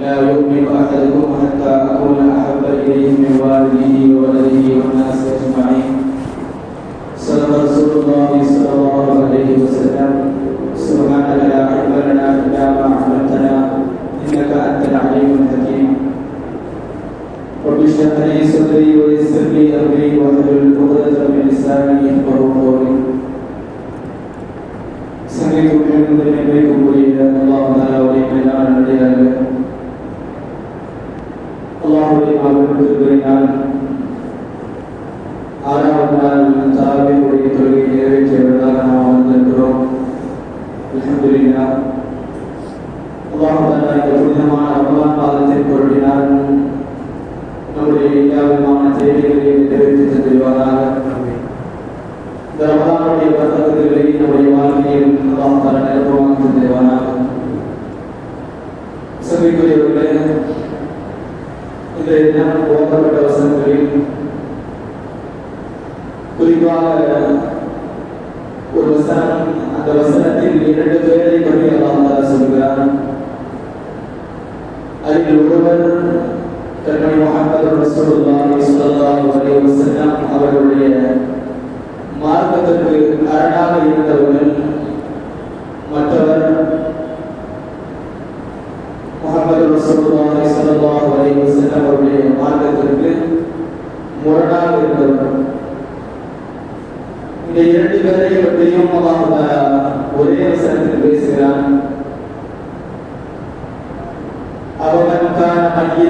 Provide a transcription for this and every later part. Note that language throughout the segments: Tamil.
لا يؤمن أحدكم حتى أكون أحب إليه من والده وولده والناس أجمعين. صدق رسول الله صلى الله عليه وسلم. سبحانك لا علم لنا إلا ما علمتنا إنك أنت العليم الحكيم. رب اشرح لي صدري ويسر لي أمري واحلل عقدة من لساني يفقهوا விதமான நிறைவேற்றி தந்திருவாராக இந்த ரமலானுடைய பரதங்களை நம்முடைய வாழ்க்கையில் அல்லாஹ் நிரப்பமாக சபைக்குரியவர்களே இன்றைய தினம் ஓதப்பட்ட வசனங்களில் குறிப்பாக ஒரு வசனம் அந்த வசனத்தில் இரண்டு பேரை பற்றி அல்லாஹ் சொல்கிறார் அதில் ஒருவர் கண்மணி முகமது ரசூலுல்லாஹி ஸல்லல்லாஹு அலைஹி வஸல்லம் அவர்களுடைய மார்க்கத்திற்கு அரணாக இருந்தவர்கள் மற்றவர் முகமது ரசூலுல்லாஹி ஸல்லல்லாஹு அலைஹி வஸல்லம் அவருடைய மார்க்கத்திற்கு முரணாக இருந்தவர்கள். இந்த இரண்டு பேரை பற்றியும் அல்லாஹ் ஒரே வசனத்தில் பேசுகிறான்.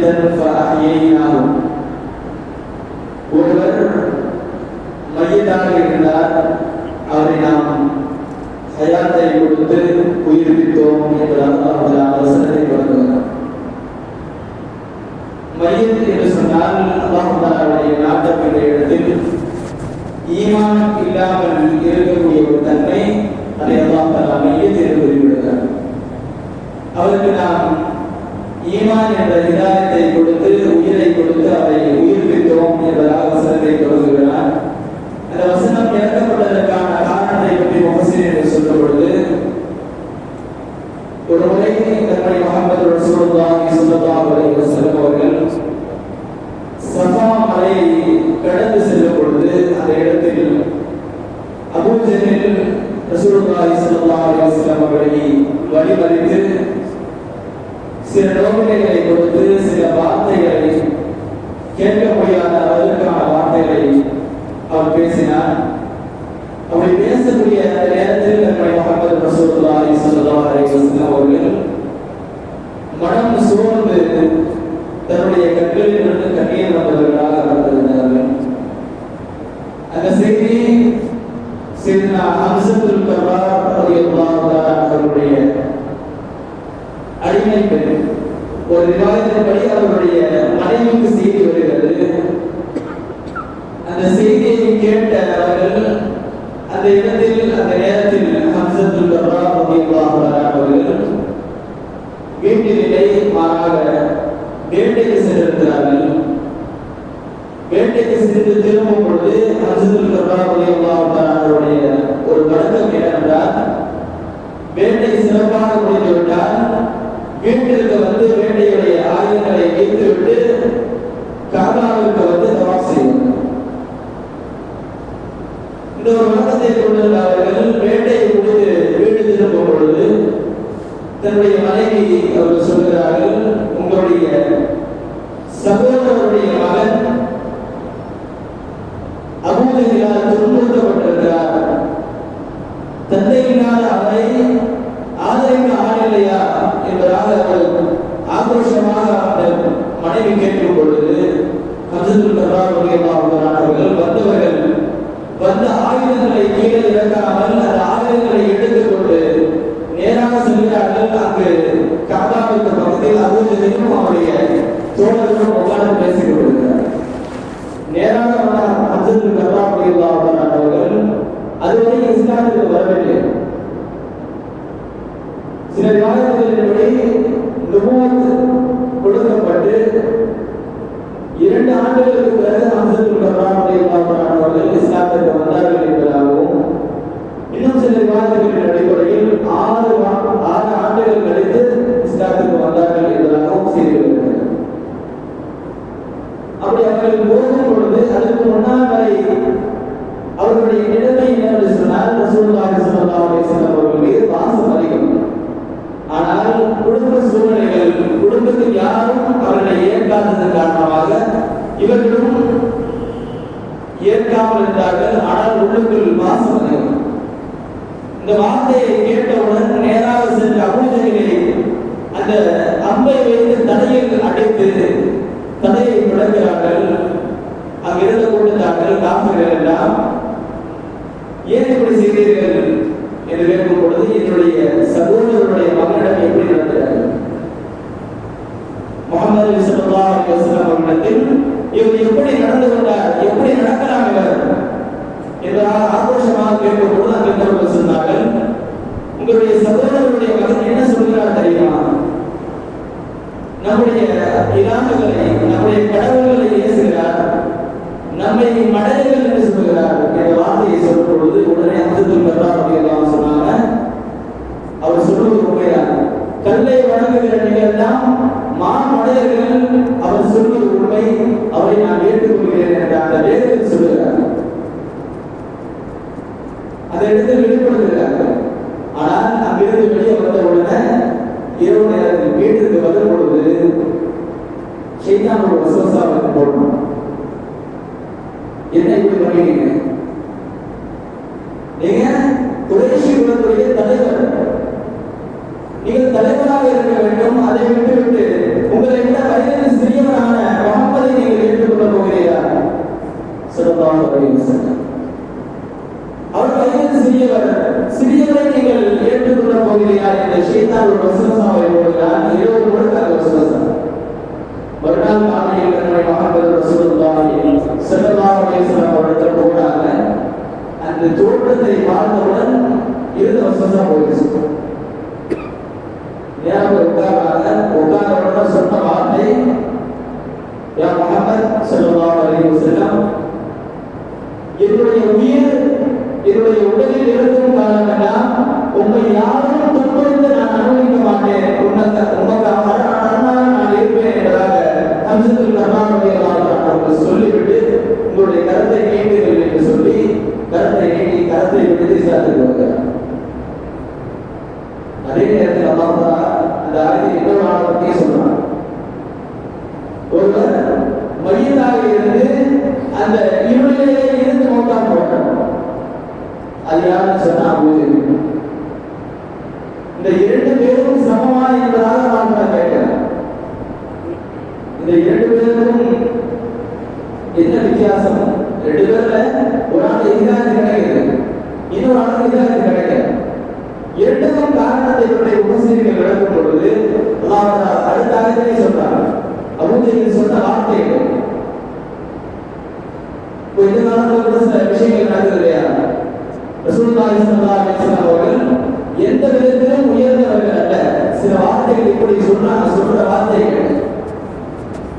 கான மய்யிதன் ஒருவர் மையதாக இருந்தார் அவரை நாம் ஹயாத்தை கொடுத்து உயிர்ப்பித்தோம் என்பதாக அவர்கள் வசனத்தை வழங்குகிறார் மையத்தில் என்று சொன்னால் அல்லாஹுடைய நாட்டம் என்ற இடத்தில் ஈமான் இல்லாமல் இருக்கக்கூடிய ஒரு தன்மை அதை அல்லாஹ் மையத்தில் மையத் குறிப்பிடுகிறார் அவருக்கு நாம் ஈமான் என்ற இதாயத்தை கொடுத்து உயிரை கொடுத்து அதை உயிர்ப்பித்தோம் என்பதாக வசனத்தை தொடங்குகிறார். அந்த வசனம் இறக்கப்பட்டதற்கான காரணத்தை பற்றி முகசின் என்று சொல்லும் பொழுது ஒரு முறை தன்னுடைய முகமது ரசூலுல்லாஹி ஸல்லல்லாஹு அலைஹி வஸல்லம் அவர்கள் சஃபா மலையை கடந்து செல்லும் பொழுது அந்த இடத்தில் அபூ ஜஹல் ரசூலுல்லாஹி ஸல்லல்லாஹு அலைஹி வஸல்லம் அவர்களை வழிமறித்து சில நோக்கினைகளை கொடுத்து சில வார்த்தைகளை கேட்க முடியாத அளவிற்கான வார்த்தைகளை அவர் பேசினார். அப்படி பேசக்கூடிய அந்த நேரத்தில் நம்முடைய முகமது ரசூலுல்லாஹி ஸல்லல்லாஹு அலைஹி அவர்கள் மனம் சூழ்ந்து தன்னுடைய கண்களிலிருந்து கண்ணீர் வந்தவர்களாக வந்திருந்தார்கள் அந்த செய்தி சையதுனா ஹம்சத்துல் கர்ரார் ரலியல்லாஹு தஆலா அவருடைய அடிமை பெண் ஒரு ரிவாயத்தின்படி அவருடைய மனைவிக்கு செய்தி வருகிறது அந்த செய்தியை கேட்ட அவர்கள் அந்த இடத்தில் அந்த நேரத்தில் ஹம்சத்துல் கர்ரா ரலியல்லாஹு அன்ஹு அவர்கள் வீட்டிலே மாறாக வேட்டைக்கு சென்றிருக்கிறார்கள் வேட்டைக்கு திரும்பும் பொழுது ஹம்சத்துல் கர்ரா அவருடைய ஒரு வழக்கம் என்னவென்றால் வேட்டை சிறப்பாக முடிந்துவிட்டால் வீட்டிற்கு வந்து வேட்டையுடைய ஆயுதங்களை வைத்துவிட்டு காபாவிற்கு வந்து தவாப் செய்யும். இந்த ஒரு வழக்கத்தை கொண்டிருந்த அவர்கள் வேட்டையை முடிந்து வீடு திரும்பும் பொழுது தன்னுடைய மனைவி அவர்கள் சொல்கிறார்கள் உங்களுடைய சகோதரருடைய மகன் அபூஜைகளால் துன்புறுத்தப்பட்டிருக்கிறார். தந்தையினால் அவரை ஆதரிக்க ஆள் இல்லையா என்பதாக அவர்கள் ஆக்ரோஷமாக அந்த மனைவி கேட்கும் பொழுது ஹம்சத்துல் அவர்கள் வந்தவர்கள் வந்த ஆயுதங்களை கீழே இறக்காமல் அந்த ஆயுதங்களை எடுத்துக்கொண்டு நேராக செல்கிறார்கள். அங்கு காபாவுக்கு பக்கத்தில் அபூஜையும் அவருடைய தோழர்களும் உட்கார்ந்து பேசிக் கொண்டிருக்கிறார் நேராக வந்த அவர்கள் அதுவரை இஸ்லாத்துக்கு வரவில்லை. சில விவாதங்களின்படி நுபுவத் கொடுக்கப்பட்டு இரண்டு ஆண்டுகளுக்கு பிறகு ஹம்சத்துல் கர்ராம் அவர்கள் இஸ்லாத்திற்கு வந்தார்கள் என்பதாகவும் இன்னும் சில விவாதங்களின் அடிப்படையில் ஆறு வா- ஆறு ஆண்டுகள் கழித்து இஸ்லாத்துக்கு வந்தார்கள் என்பதாகவும் சில அவர்கள் போகும் பொழுது அதற்கு முன்னால் வரை அவர்களுடைய நிலைமை என்னவென்று சொன்னால் ரசூலுல்லாஹி ஸல்லல்லாஹு அலைஹி வஸல்லம் அவர்கள் மீது பாசம் அதிகம் ஆனால் குடும்ப சூழ்நிலைகள் குடும்பத்தில் யாரும் அவர்களை ஏற்காததன் காரணமாக இவர்களும் பேசாமல் இருந்தார்கள் ஆனால் உள்ளுக்குள் பாசம் இந்த வார்த்தையை கேட்டவுடன் நேராக சென்று அபூஜைகளை அந்த அம்பை வைத்து தடையில் அடைத்து தடையை முடக்கிறார்கள் அங்கிருந்து கொண்டுட்டார்கள் காப்பர்கள் எல்லாம் ஏன் இப்படி செய்தீர்கள்? என்று கேட்கும் பொழுது என்னுடைய சகோதரருடைய மகனிடம் எப்படி நடக்கிறார்கள் முகமது சல்லா அலிவசலம் அவர்களிடத்தில் இவர் எப்படி நடந்து கொண்டார் எப்படி நடக்கலாம் இவர் என்றால் ஆக்ரோஷமாக கேட்கும் பொழுது அங்கிருந்தவர்கள் சொன்னார்கள் உங்களுடைய சகோதரருடைய மகன் என்ன சொல்கிறார் தெரியுமா நம்முடைய இலாமுகளை நம்முடைய கடவுள்களை ஏசுகிறார் மனிதர்கள் மடையர்கள் என்று என்ற வார்த்தையை சொல்லும் பொழுது உடனே அப்துல் கத்தார் அப்படின்னு சொன்னாங்க. அவர் சொல்வது உண்மைதான்? கல்லை வணங்குகிற நீங்கள் எல்லாம் மனிதர்கள் அவர் சொல்வது உண்மை. அவரை நான் ஏற்றுக்கொள்கிறேன் என்ற அந்த வேதத்தில் சொல்லுகிறார் அந்த இடத்தில் வெளிப்படுத்துகிறார்கள். ஆனால் அங்கிருந்து வெளியே வந்த உடனே இரவு நேரத்தில் வீட்டிற்கு வரும் பொழுது செய்தான் ஒரு வசவசா போடணும் என்ன இப்படி பண்ணிட்டீங்க நீங்க குறைஷி குலத்துடைய தலைவர் நீங்கள் தலைவராக இருக்க வேண்டும் அதை விட்டுவிட்டு உங்களை விட வயதில் சிறியவரான முகமதை நீங்கள் ஏற்றுக்கொள்ள போகிறீரா சிறப்பாக அவர் வயதில் சிறியவர் சிறியவரை நீங்கள் ஏற்றுக்கொள்ள போகிறீரா என்ற ஷேத்தான் ஒரு வசனசாவை போகிறார் இருபது முழுக்க வசனசா மறுநாள் காலையில் மகன் ரசூலுல்லாஹி ஸல்லல்லாஹு அலைஹி வஸல்லம் அவர்கள் போனாங்க. அந்த தோற்றத்தை பார்த்தவுடன் இருந்த வசனசா போயிடுச்சு. நேரம் உட்கார்றாங்க உட்கார்ந்தவுடன் சொன்ன வார்த்தை யா முகமது ஸல்லல்லாஹு அலைஹி வஸல்லம் என்னுடைய உயிர் என்னுடைய உடலில் இருக்கும் காலமெல்லாம் உங்களை யாரும் துன்புறுத்த நான் அனுமதிக்க மாட்டேன். உன்னத உனக்காக அரணாக நான் இருப்பேன் என்பதாக அம்சத்தில் கர்நாடக அவர்கள் சொல்லிவிட்டு உங்களுடைய கருத்தை கேட்டு என்று சொல்லி கருத்தை நீட்டி கருத்தை விடுத்து சேர்த்துக்குவாங்க அதே நேரத்தில் அல்லாஹ் அந்த ஆயத்தை இன்னொரு ஆளை பற்றி சொல்றான் ஒருவர் மையதாக இருந்து அந்த இருளிலே இருந்து மௌத்தா போட்டார் அது யாருன்னு சொன்னா அபூஜஹல். இந்த இரண்டு பேரும் சமமா என்பதாக நான் நான் கேட்கிறேன் இந்த இரண்டு பேருக்கும் என்ன வித்தியாசம் ரெண்டு பேர்ல ஒரு ஆள் எதிராக கிடைக்குது இன்னொரு ஆள் எதிராக கிடைக்குது இரண்டுக்கும் காரணத்தை இவருடைய உபசரிகள் விளக்கும் பொழுது அல்லாஹ் அடுத்த ஆயத்திலே சொல்றார் அபூஜஹல் சொன்ன வார்த்தைகள் இப்போ இந்த காலத்துல கூட சில விஷயங்கள் நடக்குது இல்லையா ரசூலுல்லாஹி ஸல்லல்லாஹு அலைஹி வஸல்லம் அவர்கள் எந்த விதத்திலும் உயர்ந்தவர்கள் அல்ல. சில வார்த்தைகள் இப்படி சொன்னாங்க சொல்ற வார்த்தைகள்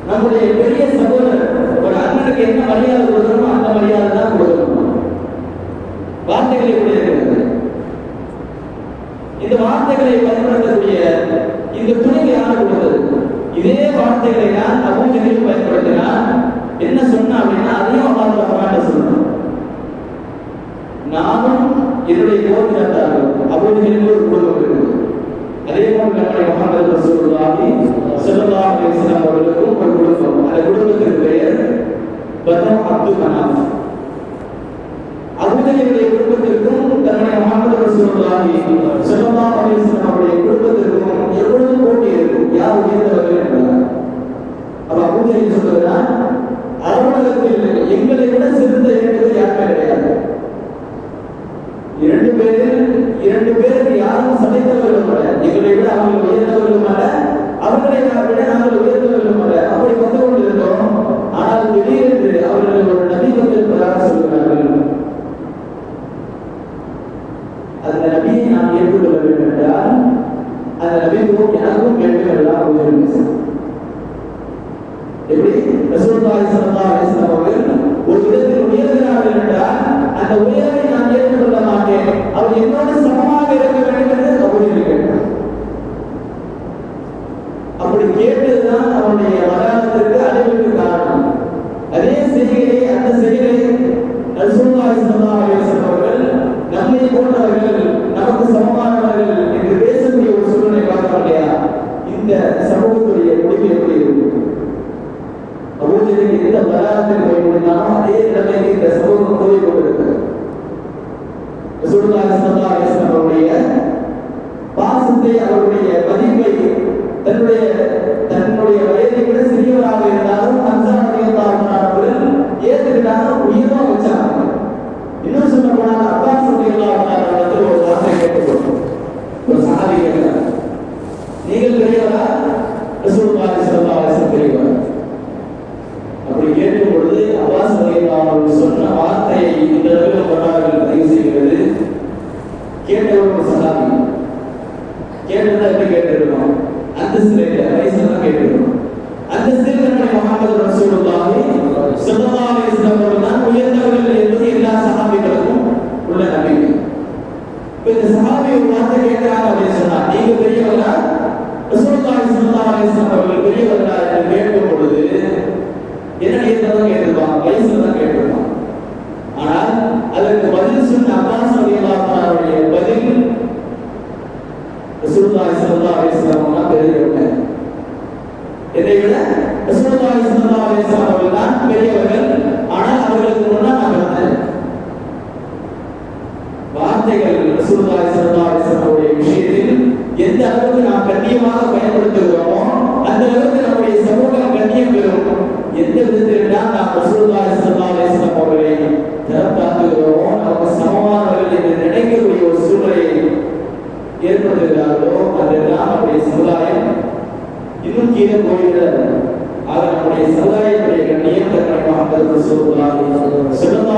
நம்முடைய பெரிய சகோதரர் ஒரு அண்ணனுக்கு என்ன மரியாதை கொடுக்கணுமோ அந்த மரியாதை தான் கொடுக்கணும். வார்த்தைகள் இப்படி இருக்கிறது? இந்த வார்த்தைகளை பயன்படுத்தக்கூடிய இந்த துணிவை யார் கொடுத்தது? இதே வார்த்தைகளை தான் அபூஜையில் பயன்படுத்தினா என்ன சொன்ன அப்படின்னா அதையும் அல்லாஹ் ரஹ்மான் சொல்லணும் நானும் என்னுடைய கோத்திரத்தார்கள் அபூஜையில் ஒரு குடும்பம் இருக்குது அதே போல் நம்முடைய முகமது ரசூலுல்லாஹி ஸல்லல்லாஹு அலைஹி வஸல்லம் அவர்களுக்கும் ஒரு குடும்பம். அந்த குடும்பத்தின் பெயர் பனு அப்துல் மனாஃப் அபூஜையுடைய குடும்பத்திற்கும் தன்னுடைய முகமது ரசூலுல்லாஹி ஸல்லல்லாஹு அலைஹி வஸல்லம் அவருடைய பாசத்தை அவருடைய ரசூலுல்லாஹி விட ரசூலுல்லாஹி ஸல்லல்லாஹு அலைஹி வஸல்லம் அவர்கள் பெரியவர்கள். அவர்களுக்கு வார்த்தைகள் ரசூலுல்லாஹி ஸல்லல்லாஹு அலைஹி வஸல்லம் எந்த அளவுக்கு நாம் கண்ணியமாக பயன்படுத்துகிறோமோ கீழே போகிற அதனுடைய சமுதாயத்துடைய கண்ணியத்தை நம்ம அந்த சொல்லுவாங்க